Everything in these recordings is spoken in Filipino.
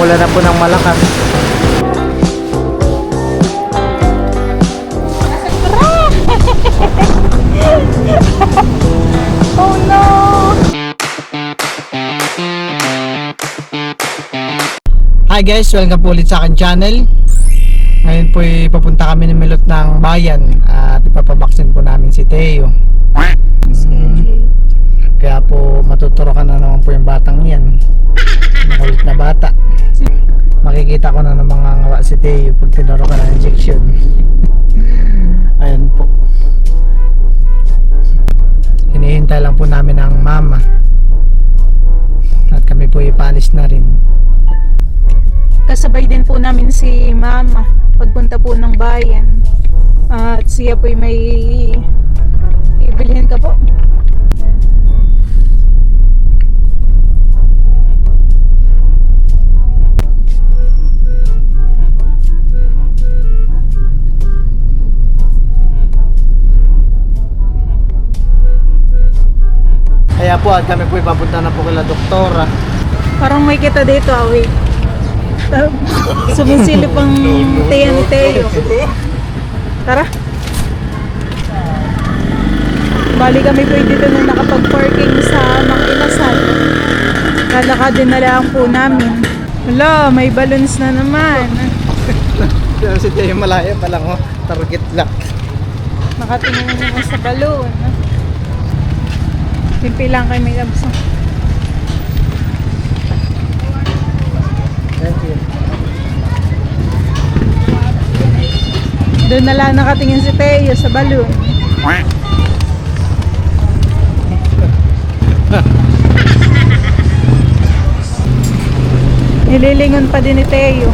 Umulan na po ng malakas. Oh no! Hi guys, welcome po ulit sa akin channel. Ngayon po ay papunta kami ng Milot ng Bayan at ipapabaksin po namin si Teo. Mm, kaya po matuturo ka na naman po yung batang yan. Makulit na bata. Makikita ko na ng mga ngawa si Teo pag tinuro ka ng injection. Ayun po. Hinihintay lang po namin ang mama. At kami po ipalis na rin. Kasabay din po namin si Mama pagpunta po ng bayan. At siya po may ibilhin ka po. Kaya po at kami po ipapunta na po kila doktora. Parang may kita dito, awi. Sumisilip ang Teo. Tara. Bali kami po dito na nakapag-parking sa Makinasal. Lalakad din na lang po namin. Wala, may balloons na naman. Pero si Teo malaya pa lang oh. Target lang. Nakatingin na naman sa balloon. Simpi lang kay may you. Doon na lang nakatingin si Teo sa balloon. Nililingon pa din ni Teo.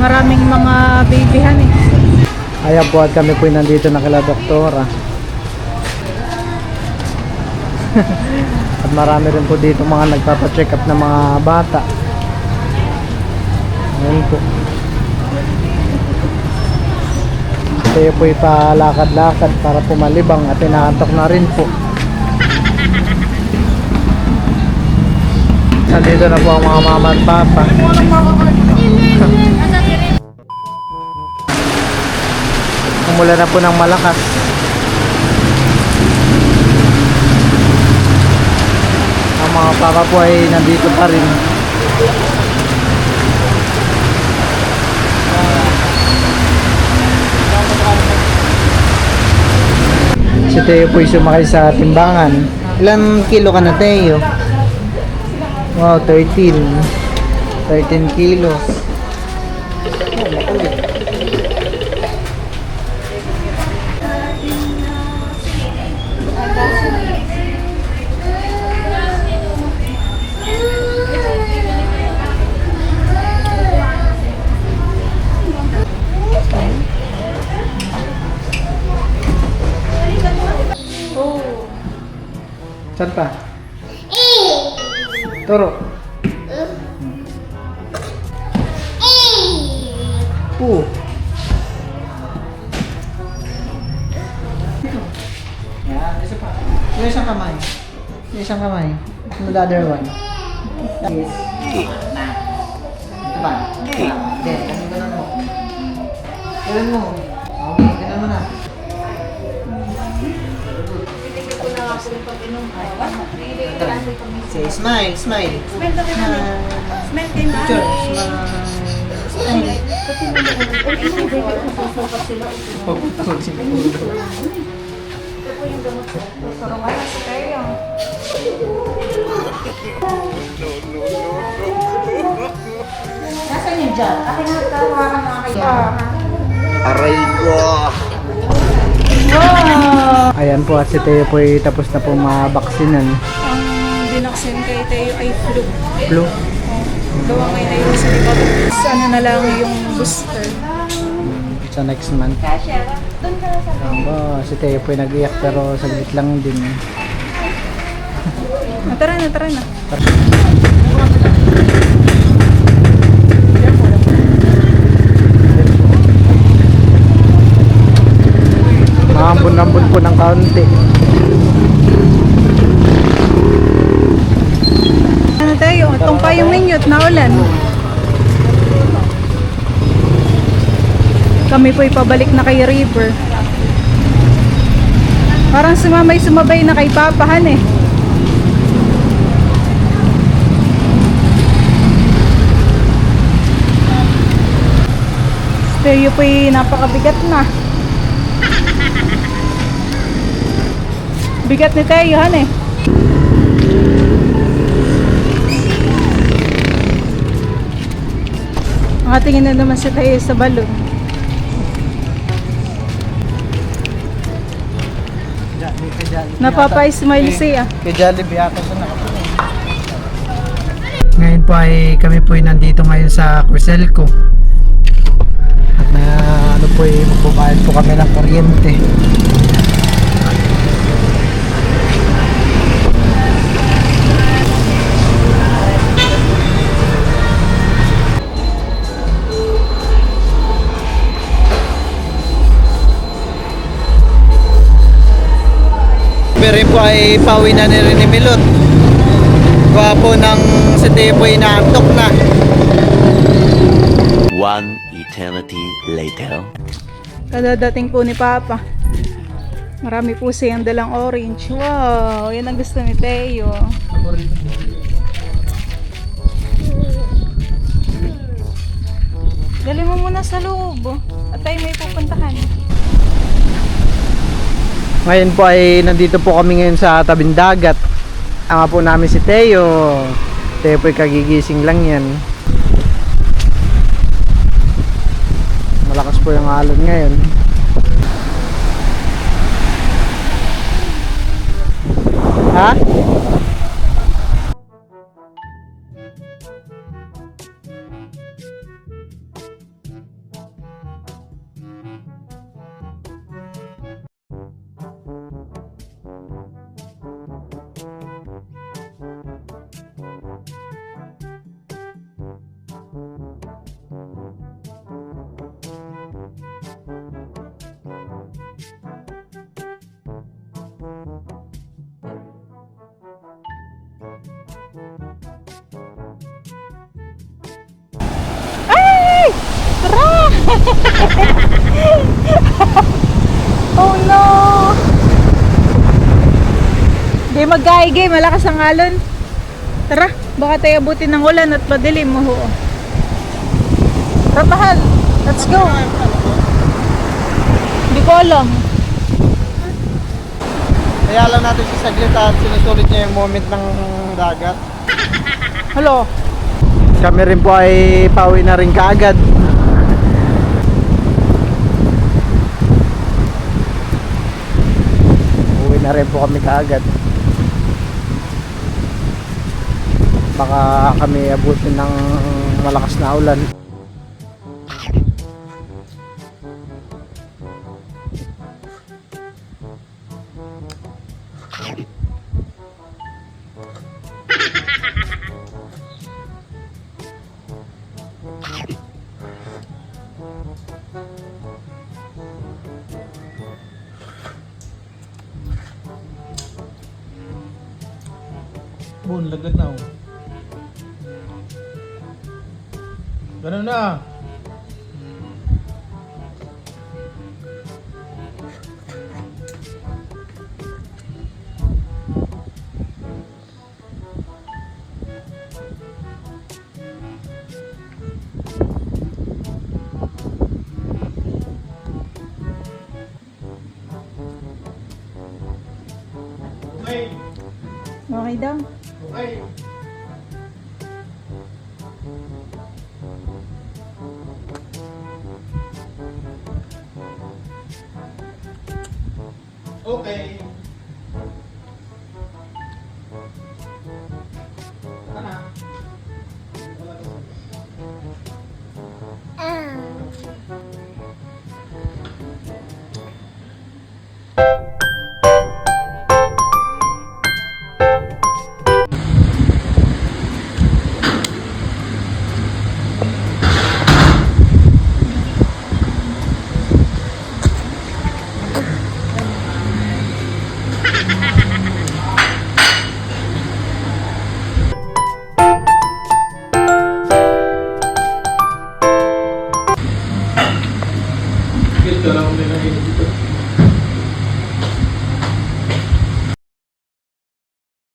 Maraming mga babyhan eh. Ayan po at kami po nandito na kila doktora. at marami rin po dito mga nagpapacheck up ng mga bata. Ayan po. Tayo po ipalakad-lakad para pumalibang at inaantok na rin po. Nandito na po ang mga mama at papa. Umulan na po ng malakas. Ang mga papa po ay nandito pa rin. Si Teo po ay sumakay sa timbangan. Ilan kilo ka na Teo? Wow, 13. 13 kilos. Oh, Saan pa? Turo. Oo. Yan, isa pa. Yung isang kamay. Yung isang kamay. The other one. Yes. Ito pa. Hindi, ganun ganun mo. Ganun mo. Say smile, smile. Smile. Smile Picture. Smile. Nasaan yung dyan? Akin na tawa ka mga kaya. Aray ko. Ayan po at si Teo po ay tapos na po mabaksinan. Ang binaksin kay Teo ay flu. Flu. Gawa ngayon ay sa likod. Ano na lang yung booster. Sa next month. Ayan po, si Teo po ay nag-iyak pero saglit lang din. Ah, tara na, tara na. Tara. Umambon-ambon po ng kaunti. Ano tayo? Itong pa yung na ulan. Kami po'y pabalik na kay River. Parang sumamay-sumabay na kay Papahan eh. Stereo po'y napakabigat na. Bigat ni Teo, han eh. Nakatingin na naman si Teo sa balon. Napapa-smile siya. Kay Jollibee yata siya nakapunta. Ngayon po ay kami po ay nandito ngayon sa Criselco. At na ano po ay magbabayad po kami ng kuryente. Ay pauwi na ni Rene Milot. Gwapo ng si Teo po ay naantok na. One eternity later. Kadadating po ni Papa. Marami po siyang dalang orange. Wow, yan ang gusto ni Teo. Dali mo muna sa loob. oh. At tayo may pupuntahan. Ngayon po ay nandito po kami ngayon sa tabing dagat. Ang po namin si Teo. Teo po ay kagigising lang yan. Malakas po yung alon ngayon. Ha? Tara! oh no! Game mag-gaigay, malakas ang alon. Tara, baka tayo abutin ng ulan at madilim mo ho. Tara, mahal. Let's go. Hindi ko alam. Kaya natin si saglit at sinusulit niya yung moment ng dagat. Hello. Kami rin po ay pauwi na rin kaagad. Na kami kaagad. Baka kami abutin ng malakas na ulan. Bun, lagad na oh. Ganun na. Okay. Okay daw. Okay. Okay. Uh.